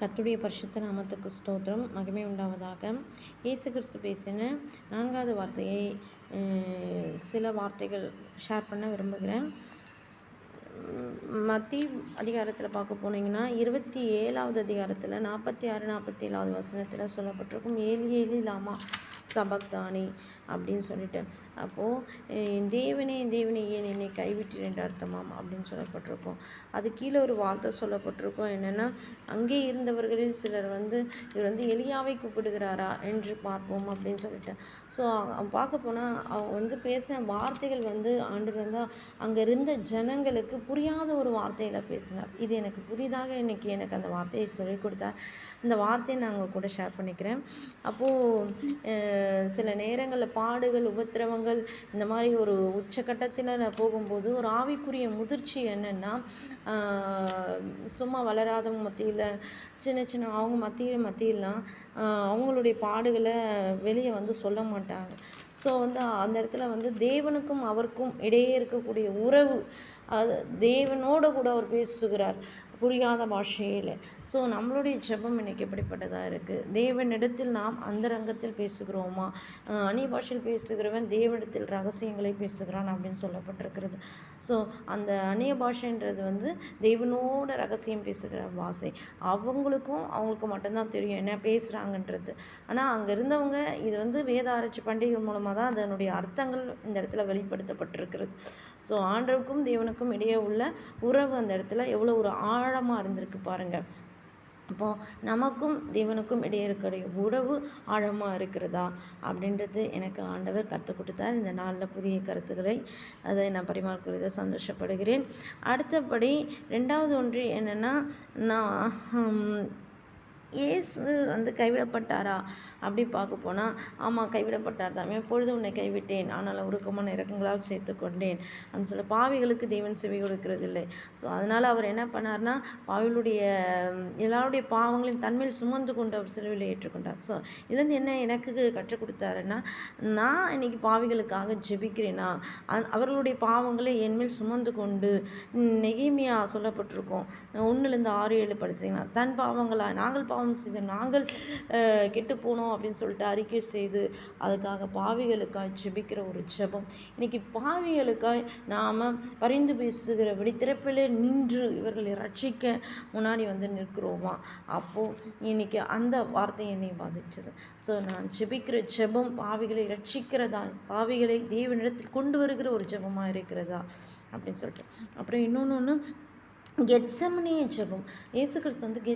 கத்துடைய பரிசுத்த நாமத்துக்கு ஸ்தோத்திரம். மகிமை உண்டாவதாக. இயேசு கிறிஸ்து பேசின நான்காவது வார்த்தையை சில வார்த்தைகள் ஷேர் பண்ண விரும்புகிறேன். மத்தி அதிகாரத்தில் பார்க்க போனீங்கன்னா இருபத்தி ஏழாவது அதிகாரத்தில் நாற்பத்தி ஆறு நாற்பத்தி ஏழாவது வசனத்தில் சொல்லப்பட்டிருக்கும் ஏலி ஏலி லாமா சபக்தானி அப்படின்னு சொல்லிட்டு. அப்போது தேவனே தேவனே ஏன் என்னை கைவிட்டீர்? என்று அர்த்தமாம் அப்படின்னு சொல்லப்பட்டிருக்கும். அது கீழே ஒரு வார்த்தை சொல்லப்பட்டிருக்கும். என்னென்னா அங்கே இருந்தவர்களில் சிலர் வந்து இவர் வந்து எளியாவை கூப்பிடுகிறாரா என்று பார்ப்போம் அப்படின்னு சொல்லிட்டு. ஸோ பார்க்க போனால் அவங்க வந்து பேசின வார்த்தைகள் வந்து ஆண்டு வந்து அங்கே இருந்த ஜனங்களுக்கு புரியாத ஒரு வார்த்தையில் பேசினார். இது எனக்கு புதிதாக இன்றைக்கி எனக்கு அந்த வார்த்தையை சொல்லிக் கொடுத்தார். அந்த வார்த்தையை நான் உங்கள் கூட ஷேர் பண்ணிக்கிறேன். அப்போது சில நேரங்களில் பாடுகள் உபத்திரவங்கள் இந்த மாதிரி ஒரு உச்சக்கட்டத்தில் நான் போகும்போது ஒரு ஆவிக்குரிய முதிர்ச்சி என்னென்னா சும்மா வளராதவங்க மத்தியில் சின்ன சின்ன அவங்க மத்தியில் மத்தியிலாம் அவங்களுடைய பாடுகளை வெளியே வந்து சொல்ல மாட்டாங்க. ஸோ வந்து அந்த இடத்துல வந்து தேவனுக்கும் அவருக்கும் இடையே இருக்கக்கூடிய உறவு அது தேவனோட கூட அவர் பேசுகிறார். புரியாத பாஷையில். ஸோ நம்மளுடைய ஜெபம் இன்றைக்கி எப்படிப்பட்டதாக இருக்குது தேவனிடத்தில் நாம் அந்தரங்கத்தில் பேசுகிறோமா? அணி பாஷையில் பேசுகிறவன் தேவனிடத்தில் ரகசியங்களை பேசுகிறான் அப்படின்னு சொல்லப்பட்டிருக்கிறது. ஸோ அந்த அந்நிய பாஷைன்றது வந்து தேவனோட ரகசியம் பேசுகிற பாஷை. அவங்களுக்கும் அவங்களுக்கு மட்டும்தான் தெரியும் என்ன பேசுகிறாங்கன்றது ஆனால் அங்கே இருந்தவங்க இது வந்து வேத ஆராய்ச்சி பண்டிகை மூலமாக தான் அதனுடைய அர்த்தங்கள் இந்த இடத்துல வெளிப்படுத்தப்பட்டிருக்கிறது. ஸோ ஆண்டவருக்கும் தேவனுக்கும் இடையே உள்ள உறவு அந்த இடத்துல எவ்வளோ ஒரு ஆழமாக இருந்திருக்கு பாருங்கள் அப்போது நமக்கும் தேவனுக்கும் இடையே இருக்கிற உறவு ஆழமாக இருக்கிறதா அப்படின்றது எனக்கு ஆண்டவர் கற்றுக் கொடுத்தார். இந்த நாளில் புதிய கருத்துக்களை அதை நான் பரிமாறிக்கிறத சந்தோஷப்படுகிறேன். அடுத்தபடி ரெண்டாவது ஒன்று என்னென்னா நான் இயேசு வந்து கைவிடப்பட்டாரா அப்படி பார்க்க போனால் ஆமாம் கைவிடப்பட்டார் தான் எப்பொழுது உன்னை கைவிட்டேன். ஆனால் உருக்கமான இறக்கங்களால் சேர்த்து கொண்டேன் அப்படின்னு சொல்லி பாவிகளுக்கு தேவன் செவி கொடுக்கிறது இல்லை ஸோ அதனால் அவர் என்ன பண்ணார்னா பாவிகளுடைய எல்லாருடைய பாவங்களையும் தன்மையில் சுமந்து கொண்டு அவர் சிலுவையில் ஏற்றுக்கொண்டார். ஸோ இதுலேருந்து என்ன எனக்கு கற்றுக் கொடுத்தாருன்னா நான் இன்னைக்கு பாவிகளுக்காக ஜெபிக்கிறேனா? அவர்களுடைய பாவங்களை என்மேல் சுமந்து கொண்டு நெகிமையாக சொல்லப்பட்டிருக்கோம். ஒன்றுலேருந்து ஆறு ஏழு படித்தீங்கன்னா தன் பாவங்களா நாங்கள் பாவம் செய்த நாங்கள் கெட்டு போனோம் அப்படின்னு சொல்லிட்டு அறிக்கை செய்து அதுக்காக பாவிகளுக்காய் ஜெபிக்கிற ஒரு ஜெபம். இன்னைக்கு பாவிகளுக்காய் நாம் பரிந்து பேசுகிற வெளித்திறப்பிலே நின்று இவர்களை ரட்சிக்க முன்னாடி வந்து நிற்கிறோமா? அப்போது இன்னைக்கு அந்த வார்த்தை என்னை பாதிச்சது ஸோ நான் ஜெபிக்கிற ஜெபம் பாவிகளை ரட்சிக்கிறதா? பாவிகளை தேவனிடத்தில் கொண்டு வருகிற ஒரு ஜெபமாக இருக்கிறதா? அப்படின்னு சொல்லிட்டு. அப்புறம் இன்னொன்று ஒன்று கெட்சமனே ஜெபம். இயேசு கிறிஸ்து வந்து